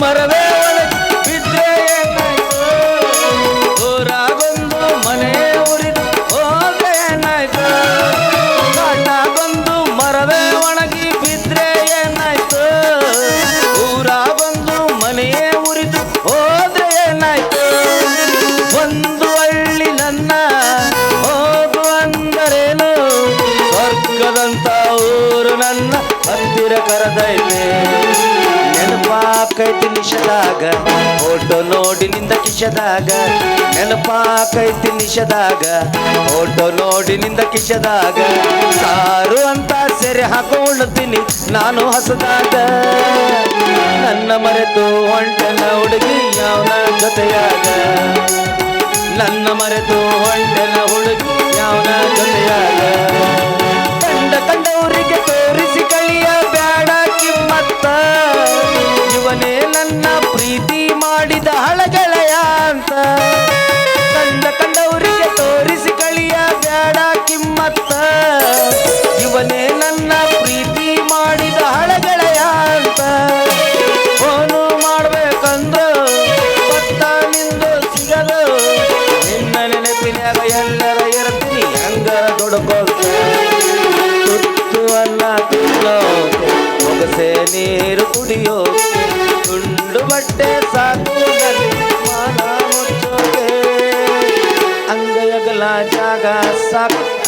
ಮರವೇ ನೆನಪಾಕೈತಿ ನಿಷದಾಗ photo ನೋಡಿ ನಿಂದ ಕಿಶದಾಗ ನೆನಪಾಕೈತಿ ನಿಷದಾಗ photo ನೋಡಿ ನಿಂದ ಕಿಶದಾಗ, ಸಾರು ಅಂತ ಸೆರೆ ಹಾಕೊಳ್ಳುತ್ತೀನಿ ನಾನು ಹಸದಾಗ. ನನ್ನ ಮರೆತು ಹೊಂಟನ ಹುಡುಗಿ ಯಾವನ ಜೊತೆಯಾಗ? ನನ್ನ ಮರೆತು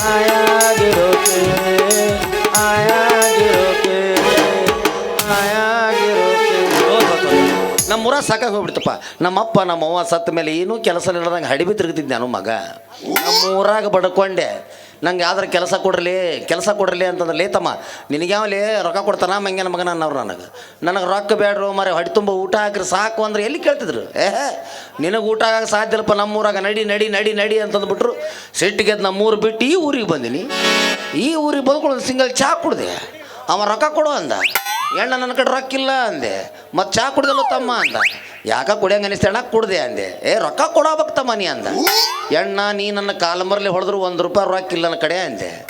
ಆಯಾಗಿರೋಕೆ ಆಯಾಗಿರೋಕೆ ಆಯಾಗಿರೋಕೆ. ನಮ್ಮೂರ ಸಾಕಾಗಿ ಹೋಗ್ಬಿಡ್ತಪ್ಪ. ನಮ್ಮಪ್ಪ, ನಮ್ಮವ್ವ ಸತ್ತ ಮೇಲೆ ಏನೂ ಕೆಲಸ ಇಲ್ಲದಂಗೆ ಹಡಿಬಿ ತಿರುಗ್ತಿದ್ದೆ ನಾನು ಮಗ. ನಮ್ಮೂರಾಗ ಬಡ್ಕೊಂಡೆ. ನಂಗೆ ಯಾವ್ದಾರ ಕೆಲಸ ಕೊಡ್ರಲಿ ಕೆಲಸ ಕೊಡ್ರಲಿ ಅಂತಂದ್ರೆ ಲೇ ತಮ್ಮ, ನಿನಗೆ ಯಾವಲೇ ರೊಕ್ಕ ಕೊಡ್ತಾನ, ಮಂಗ್ಯನ ಮಗನ ಅನ್ನವ್ರು ನನಗೆ. ನನಗೆ ರೊಕ್ಕ ಬೇಡ್ರು ಮರೆ ಹೊಟ್ಟೆ ತುಂಬ ಊಟ ಹಾಕ್ರಿ, ಸಾಕು ಅಂದ್ರೆ ಎಲ್ಲಿ ಕೇಳ್ತಿದ್ರು? ಏಹ್ ನಿನಗೆ ಊಟ ಆಗಕ್ಕೆ ಸಾಧ್ಯ ಇಲ್ಲಪ್ಪ, ನಮ್ಮೂರಾಗ ನಡಿ ನಡಿ ನಡಿ ನಡಿ ಅಂತಂದ್ಬಿಟ್ರು ಸಿಟ್ಟಿಗೆದ್ದು ನಮ್ಮೂರು ಬಿಟ್ಟು ಈ ಊರಿಗೆ ಬಂದೀನಿ. ಈ ಊರಿಗೆ ಬದುಕೊಳ್ಳೋದು ಸಿಂಗಲ್ ಚಾ ಕುಡ್ದೆ. ಅವ ರೊಕ್ಕ ಕೊಡು ಅಂದ. ಎಣ್ಣ ನನ್ನ ಕಡೆ ರೊಕ್ಕಿಲ್ಲ ಅಂದೆ. ಮತ್ತು ಚಾ ಕುಡ್ದಲ್ಲ ತಮ್ಮ ಅಂದ. ಯಾಕ ಕುಡಿಯಂಗ ಅನಿಸ್ತಣ್ಣ ಕುಡ್ದೆ ಅಂದೆ. ಏ, ರೊಕ್ಕ ಕೊಡಬೇಕು ತಮ್ಮ ನೀ ಅಂದ. ಎಣ್ಣ, ನೀ ನನ್ನ ಕಾಲಂಬರ್ಲಿ ಹೊಡೆದ್ರು ಒಂದು ರೂಪಾಯಿ ರೊಕ್ಕಿಲ್ಲ ನನ್ನ ಕಡೆ ಅಂದೆ.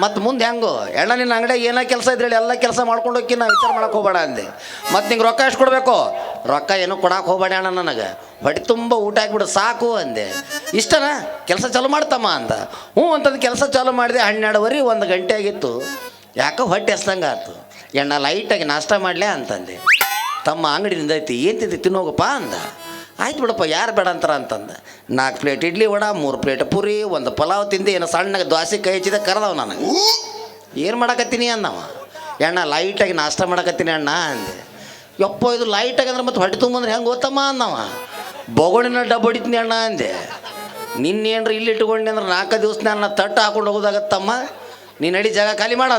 ಮತ್ತು ಮುಂದೆ ಹೆಂಗೋ? ಎಣ್ಣ, ನಿನ್ನ ಅಂಗಡಿ ಏನೋ ಕೆಲಸ ಇದ್ರೇಳಿ ಎಲ್ಲ ಕೆಲಸ ಮಾಡ್ಕೊಂಡು ಹೋಗಿ ನಾ ವಿಚಾರ ಮಾಡಕ್ಕೆ ಹೋಗ್ಬೇಡ ಅಂದೆ. ಮತ್ತು ನಿಂಗೆ ರೊಕ್ಕ ಎಷ್ಟು ಕೊಡಬೇಕು? ರೊಕ್ಕ ಏನು ಕೊಡಕ್ಕೆ ಹೋಗ್ಬೇಡ ಅಣ್ಣ ನನಗೆ. ಹೊಟ್ಟೆ ತುಂಬ ಊಟ ಹಾಕ್ಬಿಡು ಸಾಕು ಅಂದೆ. ಇಷ್ಟನ? ಕೆಲಸ ಚಾಲು ಮಾಡ್ತಮ್ಮ ಅಂದ. ಹ್ಞೂ ಅಂತಂದು ಕೆಲಸ ಚಾಲು ಮಾಡಿದೆ ಹನ್ನೆರಡುವರೆ ಒಂದು ಗಂಟೆ ಆಗಿತ್ತು. ಯಾಕೋ ಹೊಟ್ಟೆ ಹಸ್ದಂಗೆ ಆಯ್ತು ಎಣ್ಣ ಲೈಟಾಗಿ ನಾಷ್ಟ ಮಾಡಲೇ ಅಂತಂದೆ. ತಮ್ಮ ಅಂಗಡಿಯಿಂದ ಐತಿ, ಏನು ತಿಂತಿ ತಿನ್ನೋಗಪ್ಪ ಅಂದ. ಆಯ್ತು ಬಿಡಪ್ಪ, ಯಾರು ಬೇಡ ಅಂತಾರ ಅಂತಂದ. ನಾಲ್ಕು ಪ್ಲೇಟ್ ಇಡ್ಲಿ ವಡ, ಮೂರು ಪ್ಲೇಟ್ ಪುರಿ, ಒಂದು ಪಲಾವ್ ತಿಂದು. ಏನೋ ಸಣ್ಣಗೆ ದ್ವಾಸೆ ಕೈ ಹಚ್ಚಿದ ಕರೆದವ ನನಗೆ. ಏನು ಮಾಡಕತ್ತೀನಿ ಅಂದವ. ಎಣ್ಣ ಲೈಟಾಗಿ ನಾಷ್ಟ ಮಾಡಕತ್ತೀನಿ ಅಣ್ಣ ಅಂದೆ. ಯಪ್ಪ, ಇದು ಲೈಟಾಗಿ ಅಂದ್ರೆ ಮತ್ತೆ ಹೊಟ್ಟೆ ತುಂಬಂದ್ರೆ ಹೆಂಗೆ ಗೊತ್ತಮ್ಮ ಅಂದವ. ಬೊಗಳಿನ ಡಬ್ಬ ಹೊಡಿತೀನಿ ಅಣ್ಣ ಅಂದೆ. ನಿನ್ನೇನ್ರ ಇಲ್ಲಿ ಇಟ್ಕೊಂಡೆ ಅಂದ್ರೆ ನಾಲ್ಕು ದಿವಸ ನನ್ನ ತಟ್ಟು ಹಾಕೊಂಡು ಹೋಗೋದಾಗತ್ತಮ್ಮ. ನೀನು ನಡಿ ಜಾಗ ಖಾಲಿ ಮಾಡ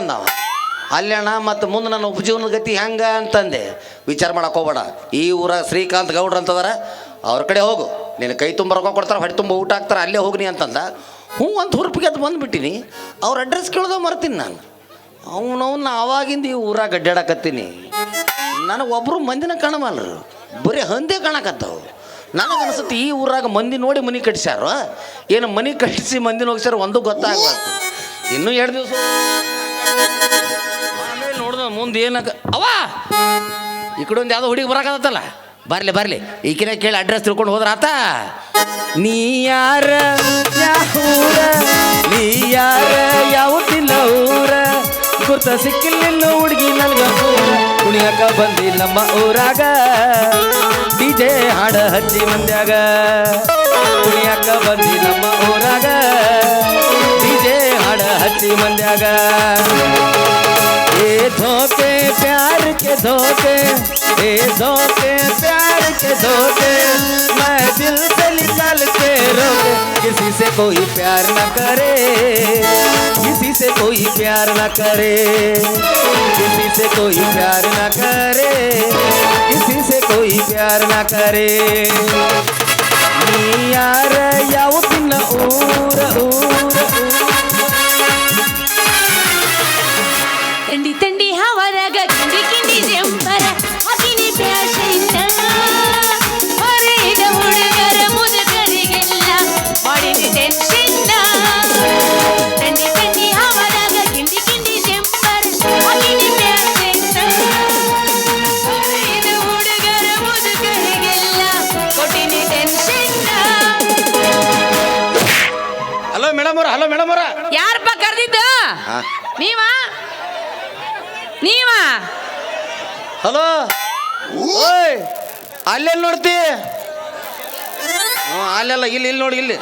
ಅಂದವ ಅಲ್ಲಿ ಅಣ್ಣ ಮತ್ತು ಮುಂದೆ ನನ್ನ ಉಪಜೀವನದ ಗತಿ ಹೆಂಗೆ ಅಂತಂದೆ. ವಿಚಾರ ಮಾಡಕ್ಕೆ ಹೋಗ್ಬೇಡ. ಈ ಊರ ಶ್ರೀಕಾಂತ್ ಗೌಡ್ರ ಅಂತದಾರ. ಅವ್ರ ಕಡೆ ಹೋಗು. ನಿನ್ನ ಕೈ ತುಂಬ ರೊಕ್ಕ ಕೊಡ್ತಾರೆ, ಹೊಟ್ಟೆ ತುಂಬ ಊಟ ಹಾಕ್ತಾರೆ, ಅಲ್ಲೇ ಹೋಗ್ನಿ ಅಂತಂದ. ಹ್ಞೂ ಅಂತ ಹುರುಪಿಗೆ ಅದು ಬಂದುಬಿಟ್ಟಿನಿ. ಅವ್ರ ಅಡ್ರೆಸ್ ಕೇಳ್ದ ಮರ್ತೀನಿ ನಾನು. ಅವನವನ್ನ ಆವಾಗಿಂದ ಈ ಊರಾಗ ಅಡ್ಡಾಡಕತ್ತೀನಿ ನನಗೆ ಒಬ್ಬರು ಮಂದಿನ ಕಾಣಮಲ್ರು. ಬರೀ ಹಂದೆ ಕಾಣಕತ್ತವು. ನನಗೆ ಅನಿಸುತ್ತೆ ಈ ಊರಾಗ ಮಂದಿ ನೋಡಿ ಮನೆ ಕಟ್ಸ್ಯಾರ. ಏನು ಮನೆ ಕಟ್ಟಿಸಿ ಮಂದಿನ ಹೋಗ್ಸ್ಯಾರ ಒಂದು ಗೊತ್ತಾಗಬಾರ್ದು. ಇನ್ನೂ ಎರಡು ದಿವಸ ಮುಂದೆ ಏನಕ್ಕ ಅವ ಈ ಕಡೆ ಒಂದು ಯಾವುದೋ ಹುಡುಗಿ ಬರಕಾಗತ್ತಲ್ಲ ಬರಲಿ ಬರಲಿ. ಈಕಿನ ಕೇಳಿ ಅಡ್ರೆಸ್ ತಿಳ್ಕೊಂಡು ಹೋದ್ರ ಆತ. ನೀ ಯಾರ ನೀ ಯಾರ ಯಾವತ್ತಿಲ್ಲ ಊರ ಗುರ್ತ ಸಿಕ್ಕಿಲ್ಲ ಹುಡುಗಿ ನನ್ಗ ಕುಣಿಯಕ ಬಂದಿ ನಮ್ಮ ಊರಾಗ. ಡಿಜೆ ಹಾಡ ಹಚ್ಚಿ ಮಂದ್ಯಾಗ ಕುಣಿಯಕ ಬಂದಿ ನಮ್ಮ ಊರಾಗ. ಡಿಜೆ ಹಾಡ ಹಚ್ಚಿ ಮಂದ್ಯಾಗ धोखे प्यार के धोखे ए धोखे प्यार के धोखे मैं दिल से निकल के रोके किसी से कोई प्यार न करे, किसी से कोई प्यार न करे, किसी से कोई प्यार न करे, किसी से कोई प्यार न करे। यार ऊर ऊर ऊर। ಹಲೋ? ಓಯ್ ಅಲ್ಲೆಲ್ಲಿ ನೋಡ್ತಿ? ಹ್ಞೂ ಅಲ್ಲೆಲ್ಲ ಇಲ್ಲಿ ಇಲ್ಲಿ ನೋಡಿ ಇಲ್ಲಿ.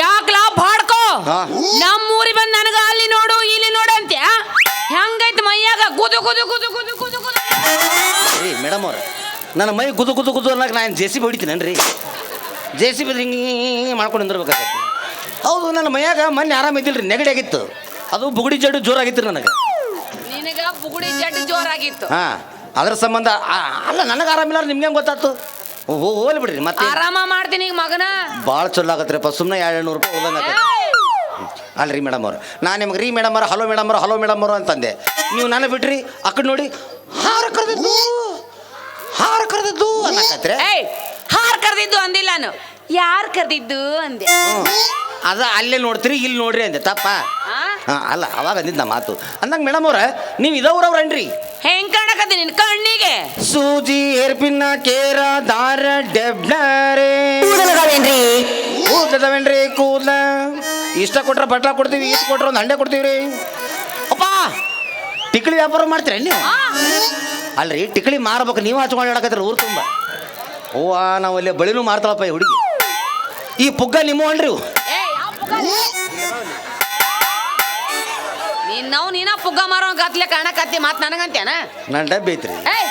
ಯಾಕ್ಲಾ ಬಾಡ್ಕೋ ಹಾ. ನಮ್ಮೂರಿಗೆ ಬಂದ್ ನನಗ ಅಲ್ಲಿ ನೋಡು ಇಲ್ಲಿ ನೋಡು ಅಂತ್ಯ? ಹೆಂಗೈತೆ ಮೈಯಾಗ? ಕುದು ಕುದು ಕುದು ಕುದು ಕುದು ಕುದು ಏ ಮೇಡಮ್ ಅವ್ರ ನನ್ನ ಮೈ ಗುದು ಗುದು ಗುದು ಅನ್ನಕ್ಕೆ ನಾನು ಜೆ ಸಿ ಬಿ ಹೊಡಿತೀನೇನ್ರಿ. ಜೆ ಸಿ ಬಿ ಹಿಂಗೆ ಮಾಡ್ಕೊಂಡು ನಿಂದಿರ್ಬೇಕಾಗತ್ತೆ. ಹೌದು ನನ್ನ ಮೈಯಾಗ ಮೊನ್ನೆ ಆರಾಮ ರೀ ನೆಗಡಿ ಆಗಿತ್ತು. ಅದು ಬುಗುಡಿ ಜಡ್ಡು ಜೋರಾಗಿತ್ತು ನನಗೆ. ನಿನಗ ಬುಗುಡಿ ಜಡ್ ಜೋರಾಗಿತ್ತು. ಹಾಂ. ಅದ್ರ ಸಂಬಂಧ ಅಲ್ಲ ನನಗೆ ಆರಾಮಿಲ್ಲ ನಿಮ್ಗೆ ಗೊತ್ತಾಯ್ತು ಹೋಗ್ಲಿ ಬಿಡ್ರಿ ಮತ್ತೆ ಆರಾಮ ಮಾಡ್ತೀನಿ ಈಗ ಮಗನ. ಭಾಳ ಚಲೋ ಆಗತ್ರಿಪ್ಪ ಸುಮ್ಮನೆ ಎರಡು ನೂರು ರೂಪಾಯಿ ಹೋದಂಗೆ ಅಲ್ರಿ ಮೇಡಮ್ ಅವ್ರು ನಾನು ನಿಮ್ಗೆ ರೀ ಮೇಡಮ್ ಅವ್ರ ಹಲೋ ಮೇಡಮ್ ಅವ್ರ ಹಲೋ ಮೇಡಮ್ ಅವರು ಅಂತಂದೆ. ನೀವು ನನಗೆ ಬಿಡ್ರಿ ಆ ನೋಡಿ ಹಾರ ಕರೆದಿದ್ದು ಹಾರ ಕರೆದಿದ್ದು ಅನ್ನಕತ್ರೆ. ಏಯ್! ಕರೆದಿದ್ದು ಅಂದಿಲ್ಲ ನಾನು. ಯಾರು ಕರೆದಿದ್ದು ಅಂದೆ? ಅದ ಅಲ್ಲೇ ನೋಡ್ತೀರಿ ಇಲ್ಲಿ ನೋಡ್ರಿ ಅಂದೆ. ತಪ್ಪ? ಹಾಂ ಅಲ್ಲ ಅವಾಗ ಅಂದಿದ್ದ ಮಾತು. ಅಂದಂಗ ಮೇಡಮ್ ಅವ್ರ ನೀವು ಇದವ್ರವ್ರನ್ರಿ ಹೆಂಗ್ ಕಾಣಕತ್ತೀನಿ ನಿನ್ ಕಣ್ಣಿಗೆ? ಸೂಜಿ ಏರ್ಪಿನ್ನ ಕೇರ ದಾರ ಡೆಬ್ಡಾರೆ ಕೂದಲದವೇನ್ರಿ? ಕೂದಲ? ಇಷ್ಟ ಕೊಟ್ರೆ ಬಟ್ಲ ಕೊಡ್ತೀವಿ ಇಷ್ಟು ಕೊಟ್ರೆ ಒಂದು ಹಂಡೆ ಕೊಡ್ತೀವಿ ರೀ ಅಪ್ಪ ಟಿಕ್ಳಿ ವ್ಯಾಪಾರ ಮಾಡ್ತೀರ ನೀವು ಅಲ್ರಿ ಟಿಕ್ಳಿ ಮಾರ್ಬೇಕು ನೀವು ಹಚ್ಕೊಂಡು ಹೇಳಕತ್ತೀರ ಊರು ತುಂಬ. ಅವ್ವ ನಾವು ಅಲ್ಲಿ ಬಳಿನೂ ಮಾರ್ತಾಳಪ್ಪ ಈ ಹುಡುಗಿ. ಈ ಪುಗ್ಗ ನಿಮ್ಮ ಅನ್ರಿ ನೀನ್ ನಾವು ನೀನ ಪುಗ್ಗ ಮಾರೋ ಗತ್ಲೆ ಕಾಣಕತ್ತಿ ಮಾತ್ ನನಗಂತೇನ ನನ್ನ ಡಬ್ಬಿ ಐತ್ರಿ. ಏಯ್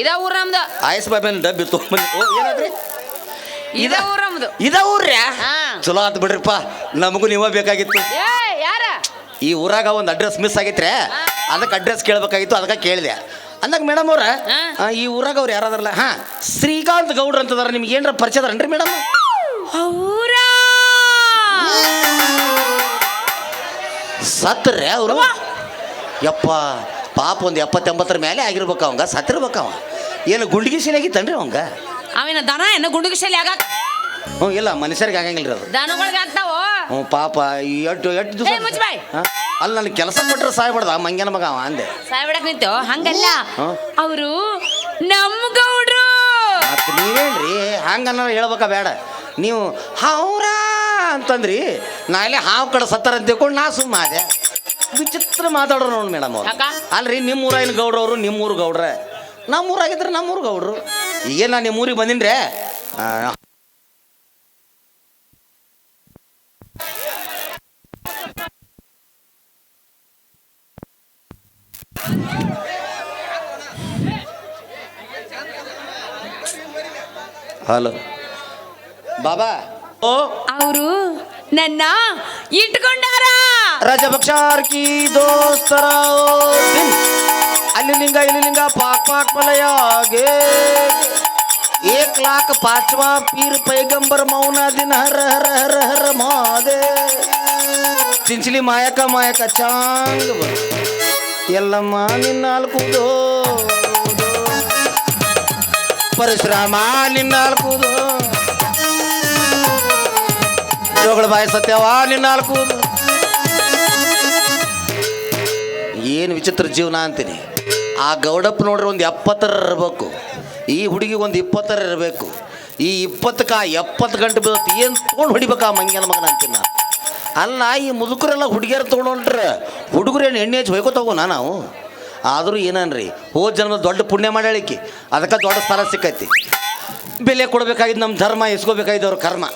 ಇದ ಊರ್ ನಮ್ದು. ಆಯಸ್ ಬಾಬಿನ ಡಬ್ಬಿ ತೊಗೊಂಬಂದು ಓ ಏನಾದ್ರಿ? ಇದ ಊರ್ ನಮ್ದು. ಇದ ಊರ್ರ ಹಾ. ಚಲೋ ಆತು ಬಿಡ್ರಿಪ್ಪ. ನಮಗೂ ನೀವ ಬೇಕಾಗಿತ್ತು. ಏಯ್ ಯಾರ? ಈ ಊರಾಗ ಒಂದು ಅಡ್ರೆಸ್ ಮಿಸ್ ಆಗಿತ್ರೆ ಅದಕ್ಕೆ ಅಡ್ರೆಸ್ ಕೇಳಬೇಕಾಗಿತ್ತು ಅದಕ್ಕೆ ಕೇಳಿದೆ. ಅಂದಾಗ ಮೇಡಮ್ ಅವ್ರ ಹಾ. ಈ ಊರಾಗ ಅವ್ರು ಯಾರಾದ್ರಲ್ಲ ಹಾ ಶ್ರೀಕಾಂತ್ ಗೌಡ್ರ ಅಂತದಾರ ನಿಮ್ಗೆ ಏನ್ರ ಪರಿಚಯ ಅದಾರನ್ರಿ ಮೇಡಮ್? ಅವ್ರ ಸತ್ರೆ ಅವರು? ಯಪ್ಪ ಪಾಪ ಒಂದು ಎಪ್ಪತ್ತೆಂಬತ್ತರ ಮೇಲೆ ಆಗಿರ್ಬೇಕು ಅವಂಗ ಸತ್ತಿರ್ಬೇಕು ಅವ. ಏನು ಗುಂಡಿಗೆ ಆಗಿತ್ತನ್ರಿ ಅವಂಗ? ಅವಿನ ದನ ಏನು ಗುಂಡಿಗೆ ಶೈಲಿ ಆಗ ಹ್ಞೂ ಇಲ್ಲ ಮನುಷ್ಯರಿಗೆ ಆಗಂಗಿಲ್ಲ ಅದು. ದನಗಳಿಗೆ ಆಗ್ತಾವ? ಹ್ಞೂ ಪಾಪ ಈ ಎಟ್ಟು ಎಟ್ಟು ಏ. ಹಾ? ಅಲ್ಲಿ ನನಗೆ ಕೆಲಸ ಕೊಟ್ಟರೆ ಸಾಯ್ಬಾರ್ದ ಮಂಗ್ಯನ ಮಗ ಅವ ಅಂದೆ. ಸಾಯ್ಬಿಡಕ್ ನಿಂತೋ. ಹಂಗಲ್ಲ? ಅವರು ನಮ್ಮ ಗೌಡ್ರು. ಮತ್ತೆ ನೀವೇನ್ರಿ? ಹಂಗನ್ನ ಹೇಳ್ಬೇಕಾ ಬೇಡ. ನೀವು ಹಾವ್ರ ಅಂತಂದ್ರಿ ನಾ ಇಲ್ಲಿ ಹಾವು ಕಡೆ ಸತ್ತಾರ ಅಂತ ತಿಳ್ಕೊಂಡು ನಾ ಸುಮ್ಮ ಆದೆ. ವಿಚಿತ್ರ ಮಾತಾಡೋರು ನೋಡಿ ಮೇಡಮ್ ಅವ್ರು. ಅಲ್ರಿ ನಿಮ್ಮ ಊರಾಗಿನ ಗೌಡ್ರವ್ರು ನಿಮ್ಮ ಊರು ಗೌಡ್ರ. ನಮ್ಮ ನಮ್ಮೂರು ಗೌಡ್ರು. ಈಗ ನಾನು ನಿಮ್ಮೂರಿಗೆ ಬಂದಿನ್ರೆ? ಹಲೋ. ಬಾಬಾ ಅವರು ನನ್ನ ಇಟ್ಕೊಂಡಾರ ರಜಬಕ್ಷಾರ್ ಕಿ ದೋಸ್ತರ ದಿನ್ ಅಲ್ಲಿ ಲಿಂಗ ಇಲ್ಲಿ ಲಿಂಗ ಪಾಕ್ ಪಾಕ್ ಮಲಯಾಗೆ एक लाख पाचवा पीर पैगंबर मौना दिन हर हर हर हर ಮಾದೆ ಚಿಂಚಲಿ ಮಾಯಕ ಮಾಯಕ ಚಾಂಗ್ ಬ- ಎಲ್ಲಮ್ಮ ನಿನ್ನಾಲ್ಕುದೋ ಪರಶುರಾಮ ನಿನ್ನಾಲ್ಕುದೋ ಜೋಗಳ ಸತ್ಯವಾ ಸತ್ಯವ ನಾಲ್ಕು. ಏನು ವಿಚಿತ್ರ ಜೀವನ ಅಂತೀನಿ. ಆ ಗೌಡಪ್ಪ ನೋಡ್ರಿ ಒಂದು ಎಪ್ಪತ್ತರ ಇರಬೇಕು. ಈ ಹುಡುಗಿ ಒಂದು ಇಪ್ಪತ್ತರ ಇರಬೇಕು. ಈ ಇಪ್ಪತ್ತಕ್ಕೆ ಎಪ್ಪತ್ತು ಗಂಟೆ ಬೀಳುತ್ತೆ. ಏನು ತೊಗೊಂಡು ಹೊಡಿಬೇಕು ಆ ಮಂಗ್ಯನ ಮಗನ ಅಂತೀನಿ? ನಾನು ಅಲ್ಲ, ಈ ಮುದುಕರೆಲ್ಲ ಹುಡುಗಿಯರು ತೊಗೊಂಡ್ರೆ ಏನು ಎಣ್ಣೆ ಹಚ್ಚಿ ಹೊಯ್ಕೋತ ಹೋಗೋಣ ನಾವು? ಆದರೂ ಏನನ್ರಿ, ಹೋದ ಜನ್ಮ ದೊಡ್ಡ ಪುಣ್ಯ ಮಾಡ್ಯಾಳಿಕಿ. ಅದಕ್ಕೆ ದೊಡ್ಡ ಸ್ಥಳ ಸಿಕ್ಕೈತಿ. ಬೆಲೆ ಕೊಡಬೇಕಾಗಿದ್ದು ನಮ್ಮ ಧರ್ಮ ಇಸ್ಕೋಬೇಕಾಗಿದ್ದವ್ರ ಕರ್ಮ.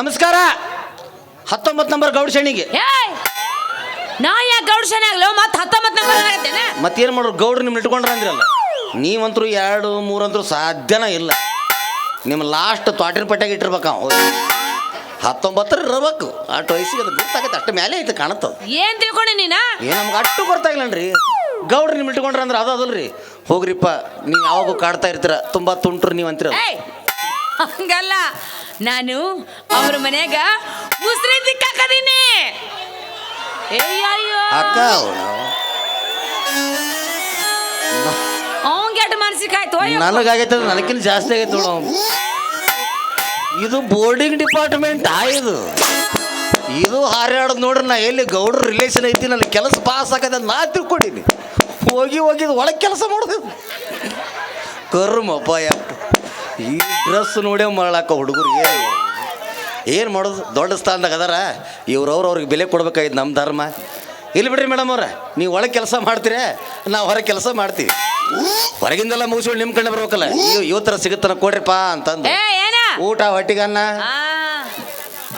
ನಮಸ್ಕಾರ! ಹತ್ತೊಂಬತ್ತು ನಂಬರ್ ಗೌಡ ಶೆಣಿಗೆ ಏಯ್! ನಾ ಯಾಕೆ ಗೌಡ್ ಶನಿ ಆಗ್ಲೋ? ಮತ್ತೆ ಹತ್ತೊಂಬತ್ತು ನಂಬರ್ ಆಗತ್ತೇನೆ ಮತ್ತೇನು ಮಾಡೋರು? ಗೌಡ್ರು ನಿಮ್ಮ ಇಟ್ಕೊಂಡ್ರ ಅಂದ್ರಲ್ಲ. ನೀವಂತರೂ ಎರಡು ಮೂರಂತರೂ ಸಾಧ್ಯನ ಇಲ್ಲ. ನಿಮ್ಮ ಲಾಸ್ಟ್ ತ್ವಾಟಿನ ಪಟ್ಟಾಗ ಇಟ್ಟಿರ್ಬೇಕು ಅವ. ಹತ್ತೊಂಬತ್ತರ ಇರಬೇಕು. ಅಷ್ಟು ವಯಸ್ಸಿಗೆ ಅದು ಗೊತ್ತಾಗತ್ತೆ. ಅಷ್ಟು ಮೇಲೆ ಐತೆ ಕಾಣತ್ತದ ಏನ್ ತಿಳ್ಕೊಂಡಿ ನೀನ? ಏನು ನಮ್ಗೆ ಅಷ್ಟು ಗೊತ್ತಾಗಿಲ್ಲನ್ರಿ ಗೌಡ್ರು ನಿಮ್ಮ ಇಟ್ಕೊಂಡ್ರ ಅಂದ್ರೆ ಅದು ಅದಲ್ರಿ. ಹೋಗ್ರಿಪ್ಪ ನೀವು ಯಾವಾಗೂ ಕಾಡ್ತಾ ಇರ್ತೀರ. ತುಂಬ ತುಂಟ್ರು ನೀವು ಅಂತೀರ ಏಯ್! ಹಂಗಲ್ಲ. ನಾನು ಅವ್ರ ಮನ್ಯಾಗ ಮುಸ್ರಿ ತಿಕ್ಕಾಕದೀನಿ. ಅಯ್ಯಯ್ಯೋ ಅಕ್ಕ ನನಗಾಗೈತೆ ನನಗಿಂತ ಜಾಸ್ತಿ ಆಗೈತೆ ನೋಡು ಅವ್ನು. ಇದು ಬೋರ್ಡಿಂಗ್ ಡಿಪಾರ್ಟ್ಮೆಂಟ್ ಇದು. ಇದು ಹಾರಾಡೋದು ನೋಡ್ರಿ ನಾ ಎಲ್ಲಿ ಗೌಡ್ರ ರಿಲೇಷನ್ ಐತಿ ನನ್ನ ಕೆಲಸ ಪಾಸ್ ಆಗದ ನಾ ತಿಳ್ಕೊಂಡಿನಿ. ಹೋಗಿ ಹೋಗಿ ಒಳಗೆ ಕೆಲಸ ಮಾಡೋದು. ಕರ್ಮಪ್ಪ ಯಪ್ಪ. ಈ ಡ್ರೆಸ್ ನೋಡೇ ಮಾಡಾಕ ಹುಡುಗರು ಏನು ಏನು ಮಾಡೋದು? ದೊಡ್ಡ ಸ್ಥಾನದಾಗ ಅದಾರ. ಇವ್ರವ್ರು ಅವ್ರಿಗೆ ಬೆಲೆ ಕೊಡ್ಬೇಕಾಗಿದ್ದು ನಮ್ಮ ಧರ್ಮ. ಇಲ್ಲಿ ಬಿಡ್ರಿ ಮೇಡಮ್ ಅವ್ರೆ ನೀವು ಒಳಗೆ ಕೆಲಸ ಮಾಡ್ತೀರ ನಾವು ಹೊರಗೆ ಕೆಲಸ ಮಾಡ್ತೀವಿ. ಹೊರಗಿಂದೆಲ್ಲ ಮುಗಿಸ್ಕೊಂಡು ನಿಮ್ಮ ಕಡೆ ಬರ್ಬೇಕಲ್ಲ? ಇವ್ ಇವತ್ತರ ಸಿಗುತ್ತಾನ ಕೊಡ್ರಿಪ್ಪ ಅಂತಂದು. ಊಟ ಹೊಟ್ಟಿಗನ್ನ.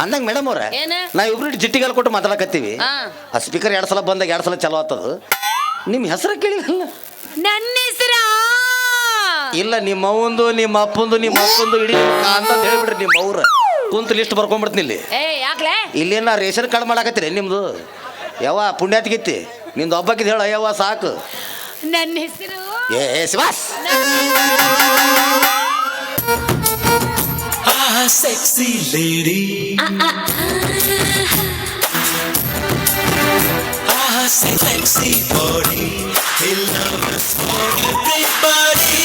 ಅಂದಂಗೆ ಮೇಡಮ್ ಅವ್ರೆ? ನಾವು ಇಬ್ರು ಜಿಟ್ಟಿಗಾಲ ಕೊಟ್ಟು ಮಾತಾಡಕತ್ತೀವಿ. ಆ. ಸ್ಪೀಕರ್ ಎರಡು ಸಲ ಬಂದಾಗ ಎರಡು ಸಲ ಚಲೋ ಆತದ ನಿಮ್ಮ ಹೆಸರು ಕೇಳಿಲ್ಲ. ನನ್ನ ಹೆಸರ ಇಲ್ಲ ನಿಮ್ಮ ಅವಂದು ನಿಮ್ಮ ಅಪ್ಪಂದು ನಿಮ್ಮ ಅಪ್ಪಂದು ಇಡೀ ಅಂತ ಹೇಳ್ಬಿಡ್ರಿ ನಿಮ್ಮ ಅವ್ರ. ಕುಂತ ಲಿಸ್ಟ್ ಬರ್ಕೊಂಡ್ಬಿಡ್ತೀನಿ ಇಲ್ಲಿ. ಏ ಯಾಕ್ಲೆ? ಇಲ್ಲೇನ ರೇಷನ್ ಕಾರ್ಡ್ ಮಾಡಾಕತ್ತೀರಿ ನಿಮ್ದು? ಯಾವ ಪುಣ್ಯಾತಿಗಿತ್ತಿ ನಿಂದು ಒಬ್ಬಕ್ಕಿದ್ ಹೇಳ ಯಾವ ಸಾಕು. ನನ್ನ ಹೆಸರು ಏ Shivas Ah, sexy lady. Ah, sexy body. He loves for everybody.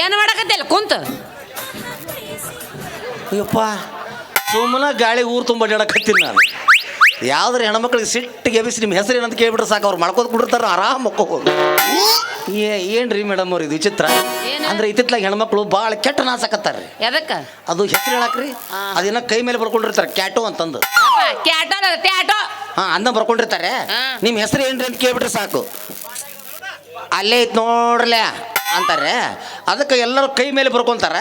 ಏನು ಮಾಡಕತ್ತಿಲ್ಲ ಕುಂತ. ಅಯ್ಯಪ್ಪ ಸುಮ್ಮನೆ ಗಾಳಿ ಊರು ತುಂಬ ಅಡ್ಡಾಡಕತ್ತೀನಿ ನಾನು. ಯಾವ್ದ್ರ ಹೆಣ್ಮಕ್ಳಿಗೆ ಸಿಟ್ಟಿಗೆ ಎಬ್ಬಿಸಿ ನಿಮ್ಮ ಹೆಸರು ಏನಂತ ಕೇಳ್ಬಿಟ್ರೆ ಸಾಕು ಅವ್ರು ಮಾಡ್ಕೋದು ಬಿಟ್ಟಿರ್ತಾರ ಆರಾಮ್ ಮಕ್ಕೋಬೋದು ಏ ಏನ್ರಿ ಮೇಡಮ್ ಅವ್ರು ಇದು ವಿಚಿತ್ರ? ಅಂದ್ರೆ ಇತ್ತಿತ್ಲಾಗ ಹೆಣ್ಮಕ್ಳು ಭಾಳ ಕೆಟ್ಟ ನಾಸಕತ್ತಾರ್ರಿ ಎದಕ್ಕ? ಅದು ಹೆಸರು ಹೇಳಕ್ರಿ? ಅದೇನೋ ಕೈ ಮೇಲೆ ಬರ್ಕೊಂಡಿರ್ತಾರೆ ಕ್ಯಾಟೋ ಅಂತಂದು. ಕ್ಯಾಟೋ ಟ್ಯಾಟೋ ಹಾ ಅಂದ ಬರ್ಕೊಂಡಿರ್ತಾರೆ. ನಿಮ್ಮ ಹೆಸರು ಏನ್ರಿ ಅಂತ ಕೇಳ್ಬಿಟ್ರೆ ಸಾಕು. ಅಲ್ಲೇ ಐತ್ ನೋಡ್ರಲೆ ಅಂತಾರೆ. ಅದಕ್ಕೆ ಎಲ್ಲರೂ ಕೈ ಮೇಲೆ ಬರ್ಕೊಂತಾರ.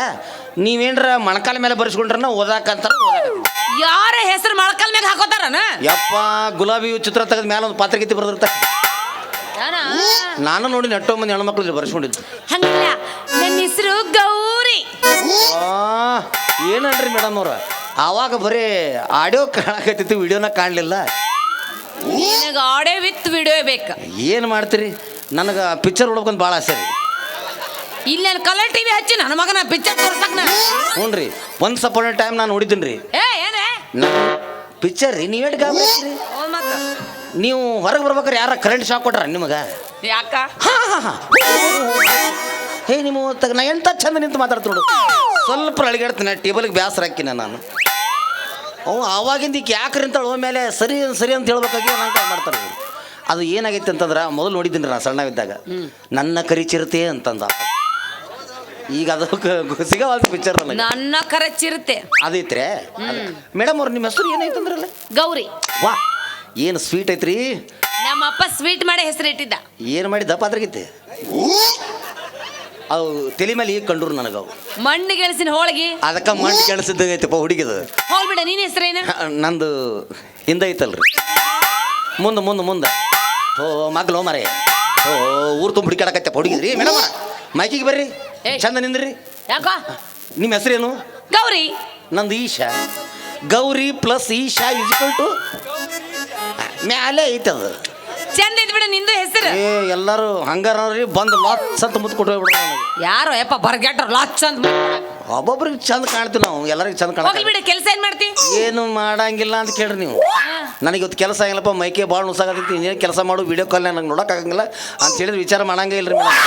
ನೀವೇನ್ರ ಮೊಣಕಾಲ ಮೇಲೆ ಬರ್ಸ್ಕೊಂಡ್ರನ ಓದಾಕಂತಾರ ಓದಾಕ ಯಾರ ಹೆಸರು ಮೊಳಕಾಲ ಮ್ಯಾಗ ಹಾಕೋತಾರನ? ಯಪ್ಪ ಗುಲಾಬಿ ಚಿತ್ರ ತೆಗೆದ ಮೇಲೆ ಒಂದು ಪಾತ್ರಗೀತಿ ಬರ್ದಿರ್ತಾರೆ ಯಾರ? ನಾನು ನೋಡಿ ನೆಟ್ಟೋ ಮಂದಿ ಹೆಣ್ಮಕ್ಳು ಬರ್ಸ್ಕೊಂಡಿದ್ದು. ಹಂಗಿಲ್ಲ. ನನ್ನ ಹೆಸರು ಗೌರಿ. ಆ, ಏನನ್ರಿ ಮೇಡಮ್ ಅವ್ರ? ಆವಾಗ ಬರೀ ಆಡಿಯೋ ಕಾಣಕತ್ತಿತ್ತು ವಿಡಿಯೋನ ಕಾಣಲಿಲ್ಲ. ಆಡಿಯೋ ವಿತ್ ವಿಡಿಯೋ ಬೇಕು. ಏನು ಮಾಡ್ತೀರಿ? ನನಗೆ ಪಿಕ್ಚರ್ ನೋಡ್ಬೇಕಂತ ಭಾಳ ಆಸೆ ರೀ. ಇಲ್ಲಿ ಕಲರ್ ಟಿವಿ ಹಚ್ಚಿ ನನ್ನ ಮಗನ ಪಿಕ್ಚರ್ ತೋರ್ಸಕ್ ನಾ ಹ್ಞೂ ರೀ ಒಂದು ಸಪೋರ್ಟ್ ಟೈಮ್ ನಾನು ನೋಡಿದ್ದೀನಿ ರೀ ಏ ಏನೇ? ಪಿಕ್ಚರ್ ರೀ ನೀವೇಟ್ ಗಾಬರಿ ಮತ್ತ. ನೀವು ಹೊರಗೆ ಬರ್ಬೇಕಾರೆ ಯಾರ ಕರೆಂಟ್ ಶಾಕ್ ಕೊಟ್ರ ನಿಮಗೆ? ಯಾಕ ಹೇ ನಿಮ್ಮ ತಗ ನಾ ಎಂತ ಚಂದ ನಿಂತು ಮಾತಾಡ್ತು ನೋಡು. ಸ್ವಲ್ಪ ಅಳಿಗಾಡ್ತೀನಿ ಟೇಬಲ್ಗೆ ಬೇಸರ ಹಾಕಿನ ನಾನು. ಅವು ಆವಾಗಿಂದ ಈಗ ಯಾಕ್ರಿ ಅಂತ ಮೇಲೆ ಸರಿ ಸರಿ ಅಂತ ಹೇಳ್ಬೇಕಾಗಿ ನಾನು ಮಾಡ್ತಾರೆ ಅದು ಏನಾಗೈತೆ ಅಂತಂದ್ರೆ ಮೊದಲು ನೋಡಿದ್ದೀನಿ ನಾನು ಸಣ್ಣವಿದ್ದಾಗ. ನನ್ನ ಕರಿಚಿರತೆ ಅಂತಂದ. ಈಗ ಅದು ಸಿಗವಾದ ಪಿಕ್ಚರ್ ನನಗೆ. ನನ್ನ ಕರಚಿರುತ್ತೆ ಅದೈತ್ರೆ? ಮೇಡಮ್ ಅವ್ರು ನಿಮ್ಮ ಹೆಸರು ಏನಾಯ್ತಂದ್ರಲ್ಲ ಗೌರಿ. ವಾ ಏನು ಸ್ವೀಟ್ ಐತ್ರಿ? ನಮ್ಮಪ್ಪ ಸ್ವೀಟ್ ಮಾಡಿ ಹೆಸರು ಇಟ್ಟಿದ್ದ. ಏನು ಮಾಡಿದ್ದ ಪಾತ್ರಗೀತೆ ಅವು ತಲೆ ಮೇಲೆ ಈಗ ಕಂಡ್ರು ನನಗವು ಮಣ್ಣು ಗೆಳಸಿನ ಹೋಳಿಗೆ. ಅದಕ್ಕೆ ಮಣ್ಣು ಕೆಣಸಿದ್ದಾಗೈತಪ್ಪ ಹುಡುಗಿದು. ಹೋಗ್ಬಿಡ ನೀನ್ ಹೆಸರೇನು ನಂದು ಹಿಂದೆ ಐತಲ್ರಿ. ಮುಂದೆ ಮುಂದೆ ಮುಂದೆ. ಓ ಮಗ್ಲೋ ಮರೆ. ಓ ಊರು ತುಂಬ ಹುಡುಕಾಡಕತ್ತಪ್ಪ ಹುಡುಗಿದ್ರಿ ಮೇಡಮ್ ಮೈಕಿಗೆ ಬರ್ರಿ. ಚಂದ ನಿಂದ್ರಿ. ಯಾಕೋ? ನಿಮ್ಮ ಹೆಸರೇನು? ಗೌರಿ. ನಂದು Isha. Gauri plus Isha is equal to? ಮ್ಯಾಲೆ ಅದು ಚಂದ ಇದ್ ಬಿಡು ನಿಂದು ಹೆಸರು. ಏ ಎಲ್ಲರೂ ಹಂಗಾರ ಬಂದು ಲಾಟ್ಸ್ ಅಂತ ಮುತ್ತು ಕೊಟ್ಟು ಹೋಗ್ಬಿಡ್ತಾರೆ ನನಗೆ. ಯಾರೋ ಯಪ್ಪ ಬರ್ಗ್ಯಾಟ್ರ ಲಾಚ್ ಅಂತ ಒಬ್ಬೊಬ್ರಿಗೆ ಚಂದ ಕಾಣ್ತೀವಿ ನಾವು ಎಲ್ಲರಿಗೂ ಚಂದ ಹೋಗ್ಲಿ ಕಾಣ ಬಿಡ ಕೆಲಸ ಏನ್ ಮಾಡ್ತಿ? ಏನು ಮಾಡಂಗಿಲ್ಲ ಅಂತ ಕೇಳ್ರಿ ನೀವು. ನನಗೆ ಇವತ್ತು ಕೆಲಸ ಆಗಿಲ್ಲಪ್ಪ ಮೈಕೆ ಭಾಳ ನುಸಾಗತ್ತೈತಿ ಇನ್ನೇನು ಕೆಲಸ ಮಾಡು ವಿಡಿಯೋ ಕಾಲ್ ನನಗೆ ನೋಡೋಕ್ಕಾಗಂಗಿಲ್ಲ ಅಂತ ಹೇಳಿದ್ರೆ ವಿಚಾರ ಮಾಡಂಗೇ ಇಲ್ರಿ ಮೇಡಮ್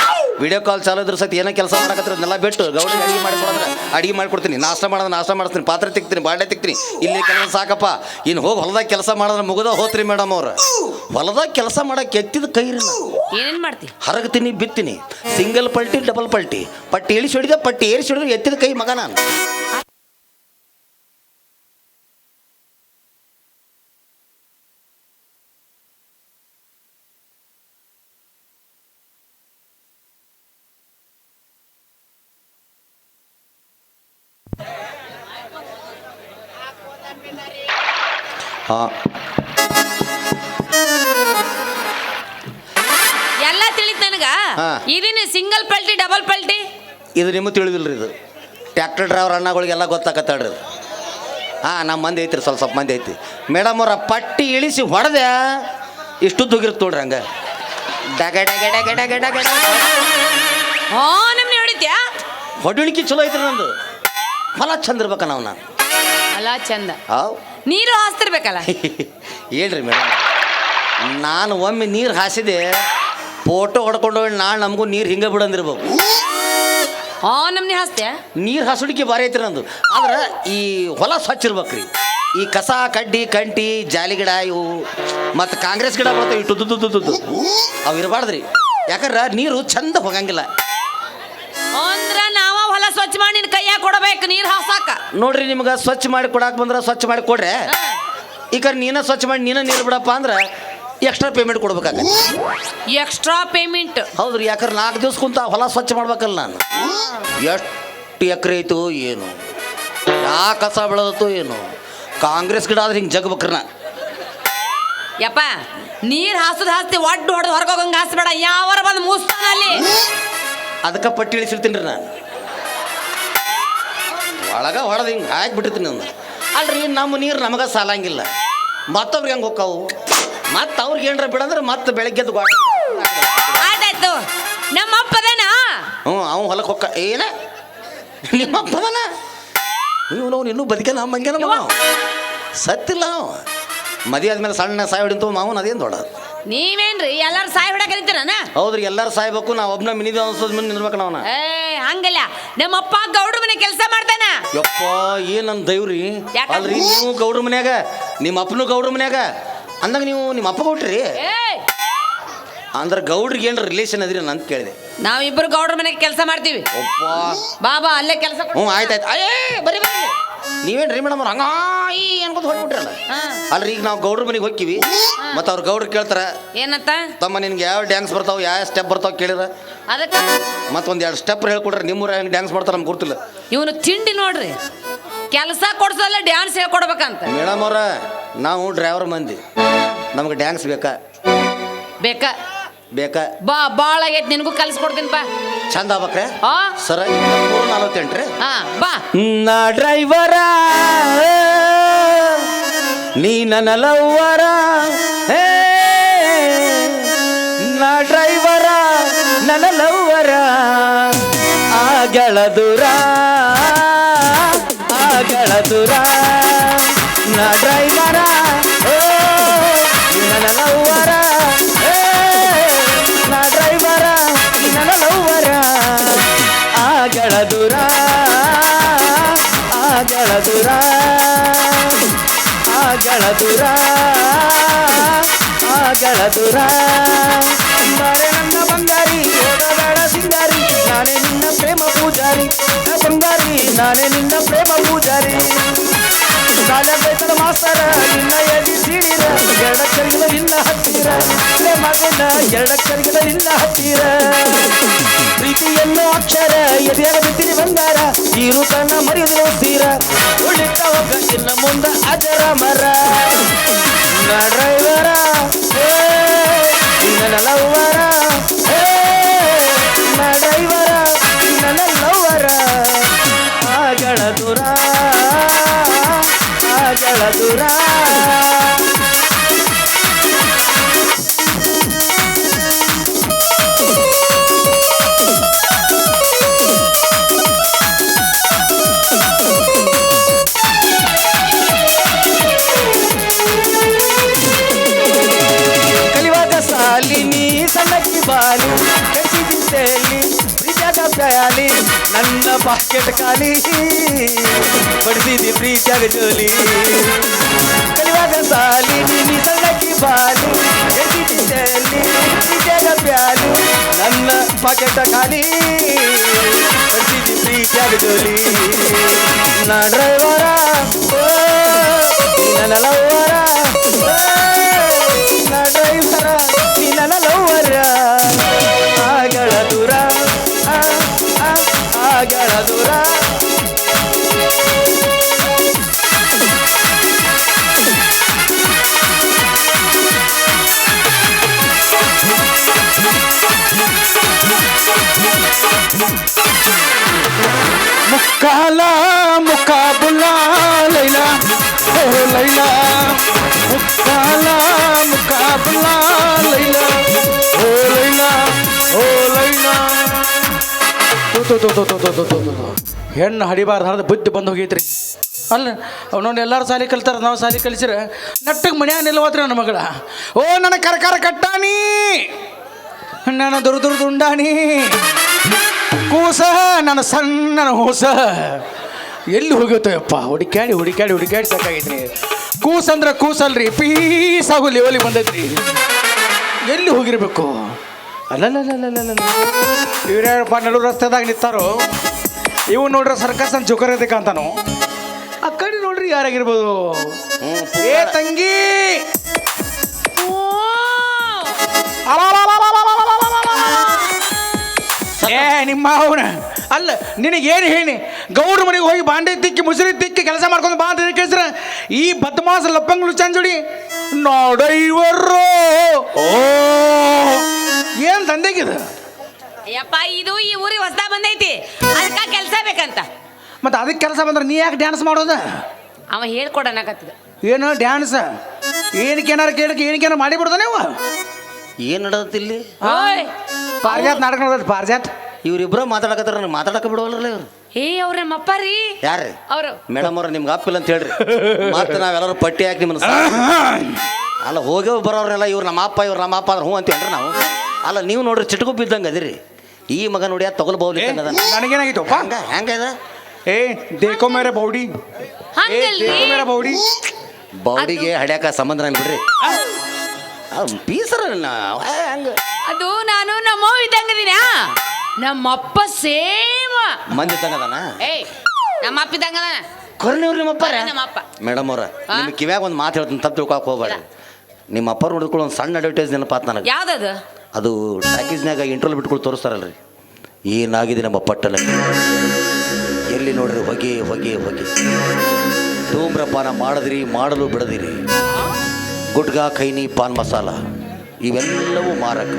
ವಿಡಿಯೋ ಕಾಲ್ ಚಾಲು ಇದ್ರೆ ಸತಿ ಏನೋ ಕೆಲಸ ಮಾಡಕತ್ರ ಅದನ್ನೆಲ್ಲ ಬಿಟ್ಟು ಗೌಡಿ ಅಡಿಗೆ ಮಾಡಿಕೊಡಂದ್ರೆ ಅಡಿಗೆ ಮಾಡಿಕೊಡ್ತೀನಿ ನಾಷ್ಟ ಮಾಡೋದು ನಾಷ್ಟ ಮಾಡಿಸ್ತೀನಿ ಪಾತ್ರೆ ತಿಕ್ತೀನಿ ಬಾಂಡೆ ತಿಕ್ತೀನಿ. ಇಲ್ಲಿ ಕೆಲಸ ಸಾಕಪ್ಪ. ಇನ್ನು ಹೋಗಿ ಹೊಲದಾಗ ಕೆಲಸ ಮಾಡಿದ್ರೆ ಮುಗಿದ ಹೋತ್ರಿ ಮೇಡಮ್ ಅವ್ರು. ಹೊಲದಾಗ ಕೆಲಸ ಮಾಡಕ್ಕೆ ಎತ್ತಿದ ಕೈ ರೀ ನಾವು ಏನೇನ್ ಮಾಡ್ತಿ? ಹರಗ್ತೀನಿ ಬಿತ್ತೀನಿ. ಸಿಂಗಲ್ ಪಲ್ಟಿ ಡಬಲ್ ಪಲ್ಟಿ. ಪಟ್ಟಿ ಇಳಿಸಿ ಹೊಡಿದ ಪಟ್ಟಿ ಏರಿಸಿ ಹೊಡಿದ್ರೆ ಎತ್ತಿದ ಕೈ ಮಗ ನಾನು ಎಲ್ಲ ತಿಳಿತ್ ನನಗ? ಹಾ. ಇದೇನು ಸಿಂಗಲ್ ಪಲ್ಟಿ ಡಬಲ್ ಪಲ್ಟಿ? ಇದು ನಿಮಗೆ ತಿಳಿದಿಲ್ರಿ ಇದು. ಟ್ಯಾಕ್ಟರ್ ಡ್ರೈವರ್ ಅಣ್ಣಗಳಿಗೆಲ್ಲ ಗೊತ್ತಾಗತ್ತಾಳ್ರಿ ಹಾಂ ನಮ್ಮ ಮಂದಿ ಐತ್ರಿ ಸ್ವಲ್ಪ ಸ್ವಲ್ಪ ಮಂದಿ ಐತಿ ಮೇಡಮ್ ಅವರ ಪಟ್ಟಿ ಇಳಿಸಿ ಹೊಡೆದೆ ಇಷ್ಟು ದುಗಿರುತ್ತೆ ನೋಡ್ರಿ ಹಂಗೆ. ಡಗ ಡಗ ಡಗ ಡಗ ಡಗ ಡಗ. ಹಾ ನಮ್ನಿ ಹೊಡಿತ್ಯಾ? ಹೊಡಿಳಿಕೆ ಚಲೋ ಐತ್ರಿ ನಂದು. ಹೊಲ ಚಂದ ಇರ್ಬೇಕ ನಾವು ನಾನು. ಅಲ್ಲ ಚಂದ. ಹಾವ್ ನೀರು ಹಾಸ್ತಿರ್ಬೇಕಲ್ಲ? ಹೇಳ್ರಿ ಮೇಡಮ್. ನಾನು ಒಮ್ಮೆ ನೀರು ಹಾಸಿದೆ ಫೋಟೋ ಹೊಡ್ಕೊಂಡು ನಾಳೆ ನಮಗೂ ನೀರು ಹಿಂಗೆ ಬಿಡಂದಿರ್ಬೇಕು. ಹಾ ನಮ್ನಿ ಹಾಸ್ತೆ ನೀರು ಹಸುಡಿಕೆ ಬಾರಿ ಐತ್ರಿ ನಂದು. ಆದ್ರೆ ಈ ಹೊಲ ಸ್ವಚ್ಛ ಇರ್ಬೇಕ್ರಿ. ಈ ಕಸ ಕಡ್ಡಿ ಕಂಟಿ ಜಾಲಿ ಗಿಡ ಇವು ಮತ್ತು ಕಾಂಗ್ರೆಸ್ ಗಿಡ ಬರ್ತಾವೆ ಇಟ್ಟು ದುದ್ದು ದುದ್ದು ಅವು ಇರಬಾರ್ದ್ರಿ. ಯಾಕಂದ್ರೆ ನೀರು ಚಂದ ಹೋಗಂಗಿಲ್ಲ. ಹಾ ಮಾಡಿ ನಿನ್ ಕೈಯಾಗ ಕೊಡಬೇಕು ನೀರ್ ಹಾಸಾಕ. ನೋಡ್ರಿ ನಿಮ್ಗೆ ಸ್ವಚ್ಛ ಮಾಡಿ ಕೊಡಾಕ್ ಬಂದ್ರೆ ಸ್ವಚ್ಛ ಮಾಡಿ ಕೊಡ್ರೆ. ಈಗ ನೀನ ಸ್ವಚ್ಛ ಮಾಡಿ ನೀನ ನೀರು ಬಿಡಪ್ಪ ಅಂದ್ರೆ ಎಕ್ಸ್ಟ್ರಾ ಪೇಮೆಂಟ್ ಕೊಡ್ಬೇಕಾಗತ್ತೆ. ಎಕ್ಸ್ಟ್ರಾ ಪೇಮೆಂಟ್ ಹೌದ್ರಿ ಯಾಕಂದ್ರೆ ನಾಲ್ಕು ದಿವ್ಸ ಕುಂತ ಹೊಲ ಸ್ವಚ್ಛ ಮಾಡ್ಬೇಕಲ್ಲ ನಾನು. ಎಷ್ಟು ಎಕರೆ ಐತು ಏನು. ಯಾ ಕಸ ಬೆಳೆದತ್ತು ಏನು. ಕಾಂಗ್ರೆಸ್ ಗಿಡ ಆದ್ರೆ ಹಿಂಗೆ ಜಗ್ಬೇಕ್ರ ನಾ. ಯಪ್ಪ ನೀರ್ ಹಾಸದ್ ಹಾಸ್ತಿ ಒಡ್ಡು ಹೊಡೆದು ಹೊರಗೋಗಂಗ ಹಾಸ್ಬೇಡ. ಯಾವರ ಬಂದು ಮೂಸ್ತಾನ ಅಲ್ಲಿ? ಅದಕ್ಕೆ ಪಟ್ಟಿ ಇಳಿಸಿರ್ತೀನಿ ರೀ ನಾನು. ಒಳಗ ಹೊಡೆದು ಹಿಂಗೆ ಹಾಕ್ಬಿಟ್ಟಿರ್ತೀನಿ ನಾನು. ಅಲ್ರಿ ನಮ್ಮ ನೀರು ನಮಗೆ ಸಾಲಂಗಿಲ್ಲ. ಮತ್ತೊಬ್ರಿಗೆ ಹೆಂಗೆ ಹೋಗ್ತಾವು ಮತ್ತೆ ಅವ್ರಿಗೆ ಏನ್ರ ಬಿಡಂದ್ರೆ ಮತ್ತೆ ಬೆಳಗ್ಗೆ ಎದ್ದು ಗಾಡಿ ಆಯ್ತಾಯ್ತು. ನಮ್ಮ ಅಪ್ಪದನ ಹ್ಞೂ ಅವ್ನು ಹೊಲಕ್ಕೆ ಹೊಕ್ಕ ಏನ? ನಿಮ್ಮ ಅಪ್ಪದನ ನೀವು ಅವ್ನು ಇನ್ನೂ ಬದುಕೆ ನಮ್ಮ ಹಂಗೆ ನಮ್ಮ ಸತ್ತಿಲ್ಲ ಅವ. ಮದುವೆ ಆದ್ಮೇಲೆ ಸಣ್ಣ ಸಾಯಿ ಹೊಡಿಂತು ಮಾವನ ಅದೇನು ದೊಡ್ಡ? ನೀವೇನ್ರಿ ಎಲ್ಲಾರು ಸಾಯಿ ಹೊಡಕರಿತೀರನ ಹೌದ್ರಿ ಎಲ್ಲರೂ ಸಾಯ್ಬೇಕು ನಾವು ಒಬ್ಬನ ಮಿನಿದ ಅನ್ಸೋದ್ ಮುಂದೆ ನಿಲ್ಬೇಕು ನಾವನ ಏ ಹಂಗಲ್ಲ. ನಮ್ಮ ಅಪ್ಪ ಗೌಡ್ರ ಮನೆ ಕೆಲಸ ಮಾಡ್ತಾನ. ಯಪ್ಪ ಏನ್ ನನ್ನ ದೈವ್ರಿ? ಯಾಕ? ಅಲ್ರಿ ನೀವು ಗೌಡ್ರ ಮನ್ಯಾಗ ನಿಮ್ಮ ಅಪ್ಪನು ಗೌಡ್ರ ಮನ್ಯಾಗ. ಅಂದಾಗ ನೀವು ನಿಮ್ಮ ಅಪ್ಪ ಕೊಟ್ರಿ ಅಂದ್ರೆ ಗೌಡ್ರಿಗೆ ಏನ್ರ ರಿಲೇಷನ್ ಅದ್ರಿ ಅಂತ ಕೇಳಿದೆ. ನಾವಿಬ್ರು ಗೌಡ್ರ ಮನೆಗೆ ಕೆಲಸ ಮಾಡ್ತೀವಿ. ಒಪ್ಪ. ಬಾಬಾ ಅಲ್ಲೇ ಕೆಲಸ ಹ್ಞೂ ಆಯ್ತಾಯ್ತು ಅಯ್ಯೇ ಬರೀ ಬರೀ ನೀವೇನ್ರಿ ಮೇಡಮ್ ಅವ್ರು? ಹಂಗಾಯಿ ಅನ್ಕೊಂತ ಹೊಡ್ಬಿಟ್ರಲ್ಲ ಹಾ. ಅಲ್ರಿ ಈಗ ನಾವು ಗೌಡ್ರ ಮನೆಗೆ ಹೋಗ್ತೀವಿ ಮತ್ತೆ ಅವ್ರು ಗೌಡ್ರು ಕೇಳ್ತಾರ ಏನಂತ ತಮ್ಮ ನಿನ್ಗೆ ಯಾವ ಡ್ಯಾನ್ಸ್ ಬರ್ತಾವ ಯಾವ ಸ್ಟೆಪ್ ಬರ್ತಾವ ಕೇಳಿರ? ಅದಕ್ಕೆ? ಮತ್ತೊಂದು ಎರಡು ಸ್ಟೆಪ್ ಹೇಳ್ಕೊಡ್ರಿ ನಿಮ್ಮೂರ ಹೆಂಗೆ ಡ್ಯಾನ್ಸ್ ಮಾಡ್ತಾರೆ ನಮ್ಗೆ ಗೊತ್ತಿಲ್ಲ. ಇವನು ತಿಂಡಿ ನೋಡ್ರಿ. ಕೆಲಸ ಕೊಡ್ಸಲ್ಲ ಡ್ಯಾನ್ಸ್ ಹೇಳ್ಕೊಡ್ಬೇಕಂತ. ಮೇಡಮ್ ಅವ್ರ ನಾವು ಡ್ರೈವರ್ ಮಂದಿ. ನಮ್ಗೆ ಡ್ಯಾನ್ಸ್ ಬೇಕಾ? ಬೇಕಾ? ಬೇಕಾ? ಬಾ ಬಾಳ ಐತೆ ನಿನಗೂ ಕಲಿಸ್ಕೊಡ್ತೀನಿ ಬಾ. ಚಂದ ಆಗ್ಬೇಕ್ರೆ? ಆ? ಸರ ಮೂರು ನಲವತ್ತೆಂಟು ರೀ ಹಾ ಬಾ. ನಾ ಡ್ರೈವರ ನೀ ನನ್ನ ಲವ್ವರ ಹೇ ನಾ ಡ್ರೈವರ ನನ್ನ ಲವ್ವರ ಆ ಗೆಳದುರ ಆ ದೂರ. ದೂರ ಆಗಳ ದುರ ಬಾರೆ ನನ್ನ ಬಂಗಾರಿ ಓಡಬೇಡ ಸಿಂಗಾರಿ, ನಾನೇ ನಿನ್ನ ಪ್ರೇಮ ಪೂಜಾರಿ. ಬಂಗಾರಿ ನಾನೇ ನಿನ್ನ ಪ್ರೇಮ ಪೂಜಾರಿ. ಶಾಲೆ ಬೇಸರ ಮಾಸ್ತರ, ನಿನ್ನ ಎದಿ ಸೀಡಿರ ಎರಡಕ್ಕರಿಗಿನ ನಿನ್ನ ಹತ್ತಿರ. ಪ್ರೇಮ ಮಗನ ಎರಡಕ್ಕರಿಗಿನ ನಿನ್ನ ಹತ್ತಿರ. ಪ್ರೀತಿಯನ್ನು ಅಕ್ಷರ ಎದೆಯಾಗ ಬಿದ್ದಿರಿ ಬಂಗಾರ ಈ ರೂಪನ ಮರೆಯುವುದು ತೀರ ಉಳಿತ ಇನ್ನ ಮುಂದ ಅಜರ ಮರ. ನನ್ನ ಡ್ರೈವರ ಏ ಬಾಕೆಟ್ ಖಾಲಿ. ಬಡಿಸಿದಿ ಪ್ರೀತಿಯಾಗ ಜೋಲಿ ಕಲಿವಾಗ ಸಾಲಿ ನೀ ಸಣ್ಣಕ್ಕಿ ಬಾಲಿ. ಕಟ್ಟಿದ್ದಲ್ಲಿ ಪ್ರೀತಿಯಾಗ ಪ್ಯಾಲಿ. ನನ್ನ ಪಾಕೆಟ್ ಖಾಲಿ. ಬಡಿಸಿದಿ ಪ್ರೀತಿಯಾಗ ಜೋಲಿ ನಾ ಡ್ರೈವರ ನನ್ನ ಲವ್ವರ ನಾ ಡ್ರೈವರ काला मुकाबला लैला ओ लैला काला मुकाबला लैला ओ लैला ओ लैला ಹೆಣ್ಣು ಹಡಿಬಾರ್ದು ಹರಿದು ಬುದ್ಧಿ ಬಂದು ಹೋಗೈತ್ರಿ. ಅಲ್ಲ ಅವನೊಂದು ಎಲ್ಲರೂ ಸಾಲಿ ಕಲ್ತಾರ, ನಾವು ಸಾಲಿ ಕಲಿಸಿರ. ನಟ್ಟಗೆ ಮನ್ಯಾಗ ನಿಲ್ವತ್ರಿ ನನ್ನ ಮಗಳ. ಓ, ನನ್ನ ಕರಕರ ಕಟ್ಟಾಣಿ. ನನ್ನ ದುರ್ ದುರ್ ದುಂಡಾಣಿ. ಕೂಸ, ನನ್ನ ಸಣ್ಣ ಹೂಸ. ಎಲ್ಲಿ ಹೋಗಿತ್ತಯ್ಯಪ್ಪ ಹುಡುಕ್ಯಾಡಿ ಹುಡುಕ್ಯಾಡಿ ಹುಡುಕ್ಯಾಡಿ ಸಾಕಾಗೈತ್ರಿ. ಕೂಸಂದ್ರೆ ಕೂಸಲ್ರಿ, ಪೀಸ್ ಆಗು ಲೆವಲಿಗೆ ಬಂದೈತ್ರಿ. ಎಲ್ಲಿ ಹೋಗಿರ್ಬೇಕು? ಅಲ್ಲಲ್ಲಲ್ಲಲ್ಲಲ್ಲ ಇವ್ರ್ಯಾರಪ್ಪ ನಡು ರಸ್ತೆದಾಗ ನಿಂತಾರೋ? ಇವ್ ನೋಡ್ರಿ ಸರ್ಕಸ್ ಅಂತ ಜೋಕರ್ ಅದಕ್ಕೆ ಅಂತಾನು? ಆ ಕಡೆ ನೋಡ್ರಿ ಯಾರಾಗಿರ್ಬೋದು? ಏ ತಂಗಿ! ಓ! ಏ ನಿಮ್ಮ ಅವನ ಅಲ್ಲ ನಿನಗೇನು ಹೇಳಿ? ಗೌಡ ಮನೆಗೆ ಹೋಗಿ ಬಾಂಡೆ ತಿಕ್ಕಿ ಮುಸುರಿ ತಿಕ್ಕಿ ಕೆಲಸ ಮಾಡ್ಕೊಂಡು ಬಾ ಅಂತ ಕೇಳಿಸ್ರ? ಈ ಬದ್ಮಾಸ ಲಪ್ಪಂಗ್ಳು ಚಂಜುಡಿ ನೋಡೈವರು ಓ! ಏನ್ ತಂದೆಗಿದ ಯಪ್ಪ ಇದು ಈ ಊರಿಗೆ ಹೊಸದ ಬಂದೈತಿ. ಅದಕ್ಕ ಕೆಲಸ ಬೇಕಂತ. ಮತ್ತೆ ಅದಕ್ಕೆ ಕೆಲಸ ಬಂದ್ರೆ ನೀ ಯಾಕೆ ಡ್ಯಾನ್ಸ್ ಮಾಡೋದ? ಅವ ಹೇಳ್ಕೊಡನಕತ್ತಿದ ಏನು ಡ್ಯಾನ್ಸ್ ಏನಕ್ಕೆ ಏನಾರು ಕೇಳಕ್ಕೆ ಏನಕ್ಕೆ ಮಾಡಿಬಿಡ್ದ ಮಾಡಿ ಬಿಡ್ದ ನೀವು? ಏನು ನಡೆದತ್ತೆ ಇಲ್ಲಿ? ಓಯ್. ಪಾರ್ಜಾತ್ ನಾಟಕ ನೋಡೋದು ಪಾರ್ಜಾತ್. ಇವ್ರಿಬ್ರ ಮಾತಾಡಕತ್ತಾರ ನನಗೆ ಮಾತಾಡಕ ಬಿಡವಲ್ರಲ್ಲ ಇವ್ರು? ಏ ಅವ್ರ ನಮ್ಮಪ್ಪ ರೀ. ಯಾರು ಅವರು. ಮೇಡಮ್ ಅವ್ರ ನಿಮ್ಗೆ ಅಪ್ಪಿಲ್ಲ ಅಂತ ಹೇಳ್ರಿ. ಮತ್ತೆ ನಾವೆಲ್ಲರೂ ಪಟ್ಟಿ ಹಾಕಿ ನಿಮ್ಮನ್ನ ಅಲ್ಲ ಹೋಗ್ಯವ್ ಬರೋರ್ನೆಲ್ಲ ಇವ್ರು ನಮ್ಮ ಅಪ್ಪ ಇವ್ರು ನಮ್ಮ ಅಪ್ಪ ಅಂದ್ರೆ ಹ್ಞೂ ಅಂತೀವಲ್ರಿ ನಾವು. ಅಲ್ಲ ನೀವು ನೋಡ್ರಿ ಚಿಟಕು ಬಿದ್ದಂಗೆ ಅದಿರಿ. ಈ ಮಗ ನೋಡಿ ಅದು. ತಗೊಳ್ಬಹುದು ನನಗೇನಾಗಿತ್ತಪ್ಪ ಹಂಗ ಹೆಂಗದ ಏ ದೇಕೋ ಮೇರೆ ಬೌಡಿ. ಏ ದೇಕೋ ಮೇರೆ ಬೌಡಿ. ಬೌಡಿಗೆ ಹಡ್ಯಾಕ ಸಂಬಂಧ ನಂಗೆ ಬಿಡ್ರಿ. ಪೀಸರ ಹಂಗ. ಅದು ನಾನು ನಮ್ಮ ಇದ್ದಂಗದಿನ ನಮ್ಮಪ್ಪ ಸೇಮ. ಮಂದಿ ತಂಗದನ ಏ ನಮ್ಮ ಅಪ್ಪ ಇದ್ದಂಗದಾನ ಕೊರ್ನಿವ್ರು ನಿಮ್ಮಪ್ಪ ನಮ್ಮಪ್ಪ. ಮೇಡಮ್ ಅವ್ರ ನಿಮ್ಮ ಕಿವ್ಯಾಗ ಒಂದು ಮಾತು ಹೇಳ್ತೀನಿ ತಪ್ಪು ತಿಳ್ಕೊಕ್ ಹೋಗ್ಬೇಡ. ನಿಮ್ಮ ಅಪ್ಪ ನೋಡಿದ್ಕೊಳ್ಳೋ ಒಂದು ಸಣ್ಣ ಅಡ್ವರ್ಟೈಸ್ ನೆನಪಾತ್ ನನಗೆ. ಯಾವ್ದದು? ಅದು ಟ್ಯಾಕೇಜ್ನಾಗ ಇಂಟ್ರೋಲ್ ಬಿಟ್ಕೊಂಡು ರೀ ಏನಾಗಿದೆ ನಮ್ಮ ಪಟ್ಟಣ? ಎಲ್ಲಿ ನೋಡ್ರಿ ಹೊಗೆ ಹೊಗೆ ಹೊಗೆ. ಧೂಮ್ರಪಾನ ಮಾಡಿದ್ರಿ ಮಾಡಲು ಬಿಡದಿರಿ. ಗುಟ್ಗಾ ಖೈನಿ ಪಾನ್ ಮಸಾಲ. ಇವೆಲ್ಲವೂ ಮಾರಕ.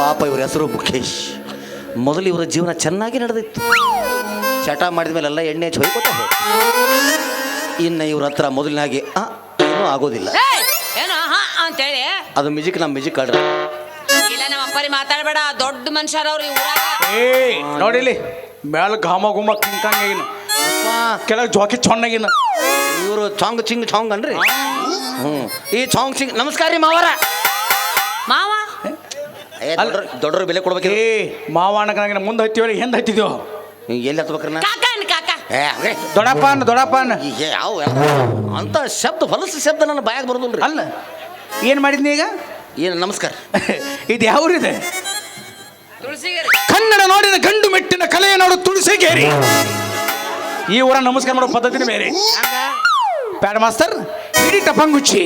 ಪಾಪ ಇವ್ರ ಹೆಸರು ಮುಖೇಶ್. ಮೊದಲು ಇವರ ಜೀವನ ಚೆನ್ನಾಗಿ ನಡೆದಿತ್ತು. ಚಟ ಮಾಡಿದ ಮೇಲೆ ಎಲ್ಲ ಎಣ್ಣೆ ಹಚ್ಚಿ ಹೊಯ್ಕೋತ ಇನ್ನು ಇವ್ರ ಹತ್ರ ಮೊದಲಿನಾಗೆ ಏನೂ ಆಗೋದಿಲ್ಲ. ಅದು ಮ್ಯೂಸಿಕ್ ನಮ್ಮ ಮ್ಯೂಸಿಕ್ ಆಡ್ರಿ ಇಲ್ಲ ಮಾತಾಡಬೇಡ ದೊಡ್ಡ ಮನುಷ್ಯರವ್ರು ಈ ಊರಾಗ. ಏ ನೋಡಿಲಿ ಮ್ಯಾಲ ಘಾಮ ಗುಮ ಕಿಂಕಾಂಗಿನ ಕೆಳಗೆ ಜೋಕಿ ಚೊಣ್ಣಗಿನ ಇವರು ಚಾಂಗ್ ಚಿಂಗ್ ಚಾಂಗ್ ಅನ್ರಿ. ಹ್ಞೂ ಈ ಚಾಂಗ್ ಚಿಂಗ್ ನಮಸ್ಕಾರ ರೀ ಮಾವರ. ಮಾವ? ಏ ದೊಡ್ಡ ದೊಡ್ಡವ್ರ ಬೆಲೆ ಕೊಡ್ಬೇಕು ಏ ಮಾವಾಣಕನಾಗಿನ ಮುಂದೆ ಹತ್ತಿವಳಿ ಹಿಂದೆ ಹತ್ತಿದ್ಯೋ? ಎಲ್ಲಿ ಹತ್ಬೇಕ್ರಿ ನಾ? ಕಾಕ ಅನ್ ಕಾಕ? ಏ ಹಂಗೆ ದೊಡ್ಡಪ್ಪ ಅನ್ನ ದೊಡ್ಡಪ್ಪ ಅನ್ನ ಈಗ ಯಾವ ಅಂತ ಶಬ್ದ ಹೊಲಸು ಶಬ್ದ ನನ್ನ ಬಾಯಾಗ ಬರೋದು ಅಲ್ಲ ಏನು ಮಾಡಿದ್ನಿ ಈಗ? ಏನು ನಮಸ್ಕಾರ. ಇದು ಯಾವ್ರಿದೆ? ತುಳಸಿಗಿರಿ. ಕನ್ನಡ ನಾಡಿನ ಗಂಡು ಮೆಟ್ಟಿನ ಕಲೆಯ ನಾಡು ತುಳಸಿಗೇರಿ. ಈ ಊರ ನಮಸ್ಕಾರ ಮಾಡೋ ಪದ್ಧತಿನೇ ಬೇರೆ. ಪ್ಯಾಡ್ ಮಾಸ್ತರ್ ಇಡೀ ಟಪಂಗುಚ್ಚಿ.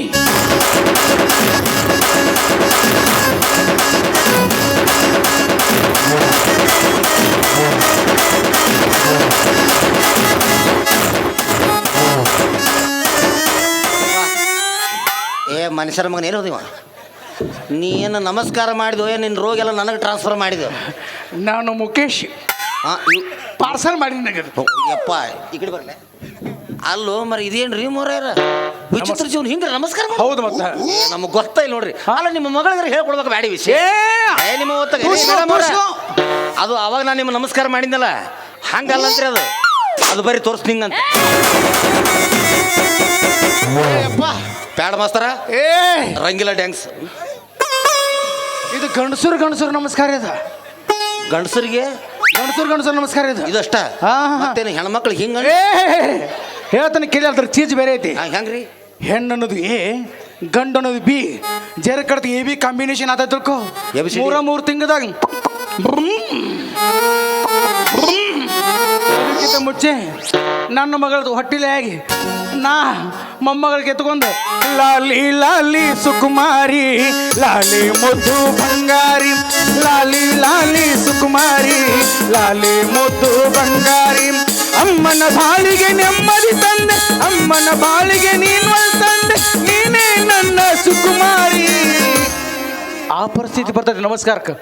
ಏ ಮನುಷ್ಯರ ಮಗನ ಏನು ಹೋದಿವ ನೀನು ನಮಸ್ಕಾರ ಮಾಡಿದ್ವು ಏ ನಿನ್ನ ರೋಗ ಎಲ್ಲ ನನಗೆ ಟ್ರಾನ್ಸ್ಫರ್ ಮಾಡಿದ್ವು ನಾನು ಮುಖೇಶ್. ಹಾಂ ಪಾರ್ಸಲ್ ಮಾಡಿ ನನಗೆ ಯಪ್ಪ ಈ ಕಡೆ ಬರಲೆ. ಅಲ್ಲೋ ಮರ ಇದೇನು ರೀ ಮೋರ ವಿಚಿತ್ರ ಜೀವನ ಹಿಂಗೆ ನಮಸ್ಕಾರ ಮಾಡು. ಹೌದು ಮತ್ತೆ. ಏ, ನಮಗೆ ಗೊತ್ತಾಯಿಲ್ಲ ನೋಡ್ರಿ. ಅಲ್ಲ ನಿಮ್ಮ ಮಗಳಿಗೆ ಹೇಳ್ಕೊಡ್ಬೇಕು ಬ್ಯಾಡಿ ವಿಷಯ. ಏ ನಿಮ್ಮ ಹೊತ್ತಾಗ ಏ, ತೋರ್ಸು, ಮೇಡಮ್ ಅವ್ರೆ, ತೋರ್ಸು. ಅದು ಅವಾಗ ನಾನು ನಿಮ್ಮ ನಮಸ್ಕಾರ ಮಾಡಿದ್ನಲ್ಲ ಅಂತ ಅದು. ಅದು ಬರೀ ತೋರಿಸ್ ನಿಂಗಂತ. ಪ್ಯಾಡ್ ಮಾಸ್ತರ. ಏ. ರಂಗಿಲ್ಲ ಡ್ಯಾನ್ಸ್. ಇದು ಗಂಡಸರು ಗಂಡಸರು ನಮಸ್ಕಾರ ಇದು. ಗಂಡಸರಿಗೆ? ಗಂಡಸರು ಗಂಡಸರು ನಮಸ್ಕಾರ ಇದು. ಇದಷ್ಟ? ಹಾ, ಹಾ. ಮತ್ತೇನು ಹೆಣ್ಮಕ್ಳು ಹಿಂಗ ಏ ಹೇಳ್ತಾನೆ ಕೇಳಿ ಅದ್ರ ಚೀಜ್ ಬೇರೆ ಐತಿ. ಹೆಂಗ್ರಿ? ಹೆಣ್ಣು ಅನ್ನೋದು ಎ ಗಂಡು ಅನ್ನೋದು ಬಿ. ಜೇರ ಕಡ್ತ ಎ ಬಿ ಕಾಂಬಿನೇಷನ್ ಆತ ತಿಳ್ಕೊ. ABCD. ಮೂರ ಮೂರು ತಿಂಗದಾಗ ಮುಚ್ಚೆ ಮುಂಚೆ ನನ್ನ ಮಗಳದು ಹೊಟ್ಟಿಲೆ ಆಗಿ ನಾ ಮೊಮ್ಮಗಳಿಗೆ ಎತ್ಕೊಂಡು. ಲಾಲಿ ಲಾಲಿ ಸುಕುಮಾರಿ ಲಾಲಿ ಮುದ್ದು ಬಂಗಾರಿ ಲಾಲಿ ಲಾಲಿ ಸುಕುಮಾರಿ ಲಾಲಿ ಮುದ್ದು ಬಂಗಾರಿ. ಅಮ್ಮನ ಬಾಳಿಗೆ ನೆಮ್ಮದಿ ತಂದೆ ಅಮ್ಮನ ಬಾಳಿಗೆ ನೀನು ತಂದೆ ನೀನೇ ನನ್ನ ಸುಕುಮಾರಿ. ಆ ಪರಿಸ್ಥಿತಿ ಬರ್ತದೆ ನಮಸ್ಕಾರಕ್ಕೆ.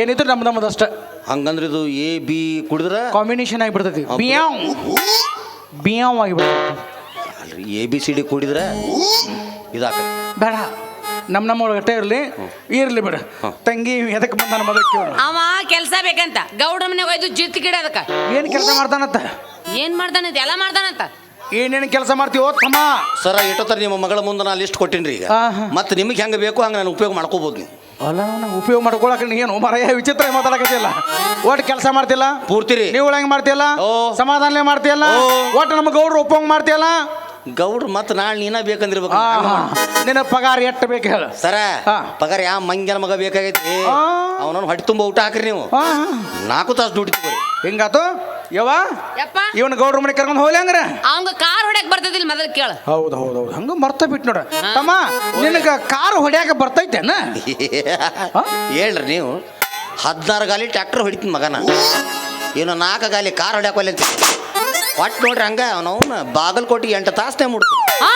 ಏನಿದ್ರು ನಮ್ಮ ನಮ್ಮದಷ್ಟ ಹಂಗಂದ್ರೆ ಇದು ಎ ಬಿ ಕುಡಿದ್ರ ಕಾಂಬಿನೇಷನ್ ಆಗಿಬಿಡ್ತೈತಿ ಬಿಯಾವ್. ಬಿಯಾವ್ ಆಗಿಬಿಡ್ತೈತಿ ಅಲ್ರಿ ಎ ಬಿ ಸಿ ಡಿ ಕೂಡಿದ್ರೆ ಇದಾಕ ಬೇಡ ನಮ್ಮ ನಮ್ಮ ಒಳಗಟ್ಟೆ ಇರಲಿ ಇರಲಿ ಬೇಡ. ತಂಗಿ ಎದಕ್ಕೆ ಬಂದ ನಮ್ಮ ಅದಕ್ಕೆ ಅವ ಕೆಲಸ ಬೇಕಂತ ಗೌಡ ಮನೆ ಒಯ್ದು ಜಿತ್ ಗಿಡ ಅದಕ್ಕೆ ಏನು ಕೆಲಸ ಮಾಡ್ತಾನಂತ? ಏನು ಮಾಡ್ತಾನಂತ ಎಲ್ಲ ಮಾಡ್ತಾನಂತ. ಏನೇನು ಕೆಲಸ ಮಾಡ್ತೀವೋ ತಮ್ಮ. ಸರ ಇಟ್ಟೋತರ ನಿಮ್ಮ ಮಗಳ ಮುಂದೆ ನಾನು ಲಿಸ್ಟ್ ಕೊಟ್ಟಿನ್ರಿ ಈಗ. ಮತ್ತೆ ನಿಮಗೆ ಹೆಂಗೆ ಬೇಕು ಹಂಗೆ ನಾನು ಉಪಯೋಗ ಮಾಡ್ಕೋಬೋದು ನೀವು. ಅಲ್ಲ ನಾವು ಉಪಯೋಗ ಮಾಡ್ಕೊಳಕ್ಕೆ ನೀನು ಮರ ವಿಚಿತ್ರ ಮಾತಾಡಕತ್ತಿಲ್ಲ? ಒಟ್ಟು ಕೆಲಸ ಮಾಡ್ತಿಲ್ಲ? ಪೂರ್ತಿ ರೀ. ನೀವು ಹೆಂಗೆ ಮಾಡ್ತಿಲ್ಲ ಸಮಾಧಾನಲೇ ಸಮಾಧಾನ ಮಾಡ್ತಿಯಲ್ಲ? ಓ. ಒಟ್ಟು ನಮ್ಮ ಗೌಡ್ರು ಉಪಯೋಗ ಮಾಡ್ತಿಯಲ್ಲ? ಗೌಡ್ರು ಮತ್ತೆ ನಾಳೆ ನೀನ ಬೇಕಂದಿರ್ಬೇಕು ನಿನ್ನ ಪಗಾರ ಎಷ್ಟು ಬೇಕು ಹೇಳ. ಸರ ಹಾ. ಪಗಾರ ಯಾವ ಮಂಗ್ಯನ ಮಗ ಬೇಕಾಗೈತಿ? ಆ. ಅವನವ್ನು ಹೊಟ್ಟೆ ತುಂಬ ಊಟ ಹಾಕ್ರಿ ನೀವು. ಆ, ನಾಲ್ಕು ತಾಸು ದುಡಿತೀವಿ ಹಿಂಗಾತು? ಯವ್ವ? ಯಪ್ಪ. ಇವನ್ ಗೌಡ್ರ ಮನೆ ಕರ್ಕೊಂಡು ಹೋಗ್ಲಿ ಅಂದ್ರೆ ಅವಂಗ ಕಾರ್ ಹೊಡ್ಯಾಕ್ ಬರ್ತದಿಲ್ಲ ಮೊದಲು ಕೇಳ. ಹೌದು ಹೌದು ಹೌದು. ಹಂಗ ಮರ್ತ ಬಿಟ್ಟು ನೋಡ. ತಮ್ಮ ನಿನಗ ಕಾರು ಹೊಡ್ಯಾಕ ಬರ್ತೈತೇನ? ಆ? ಹೇಳ್ರಿ ನೀವು. ಹದಿನಾರು ಗಾಲಿ ಟ್ರ್ಯಾಕ್ಟರ್ ಹೊಡಿತೀನಿ ಮಗನ. ಇನ್ನು ನಾಲ್ಕು ಗಾಲಿ ಕಾರ್ ಹೊಡ್ಯಾಕೊಲ್ಲ ಅಂತ ಒಟ್ಟು ನೋಡ್ರಿ ಹಂಗ ಅವನವನ್ನ ಬಾಗಲಕೋಟೆ ಎಂಟು ತಾಸನೇ ಮುಡ್ತೀನಿ ಆ?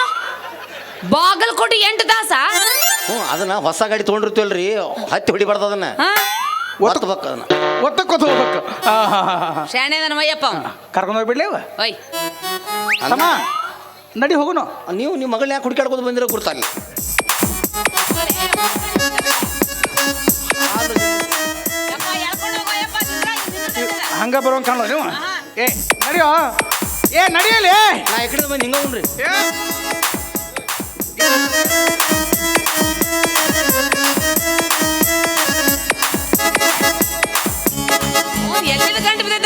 ಬಾಗಲಕೋಟೆ ಎಂಟು ತಾಸ? ಹ್ಞೂ ಅದನ್ನ ಹೊಸ ಗಾಡಿ ತೊಗೊಂಡಿರ್ತೀವಲ್ರಿ ಹತ್ತಿ ಹೊಡಿಬಾರ್ದು ಅದನ್ನ. ಹಾ ಒತ್ತಬೇಕು ಅದನ್ನ. ಒತ್ತಕ್ಕೊತ ಹೋಗ್ಬೇಕು ಶಾಣೆ ನನ್ನ ಹಾ, ಹಾ. ಶಾಣೆದನ ಮಯ್ಯಪ್ಪ. ಕರ್ಕೊಂಡು ಹೋಗ್ಬಿಡ್ಲಿ ಅವ ತಮ್ಮ ನಡಿ ಹೋಗುನು. ನೀವು ನಿಮ್ಮ ಮಗಳನ್ನ ಯಾಕೆ ಹುಡುಕಾಡ್ಕೊಂಡು ಬಂದಿರೋ ಗುರ್ತಾಗಲಿ ಯಪ್ಪ, ಎಳ್ಕೊಂಡು ಹೋಗೋ ಯಪ್ಪ. ಹಂಗ ಬರೋಂಗ್ ಕಾಣೋ ನೀವು? ಏ ನಡಿಯೋ? ಏ ನಡೆಯಲಿ ನಾ ಈ ಕಡೆ ಬಂದು ಹಿಂಗ ಉಣ್ರಿ. ಎಲ್ಲಿಂದ ಗಂಟು ಬಿದ್ದೈತೆ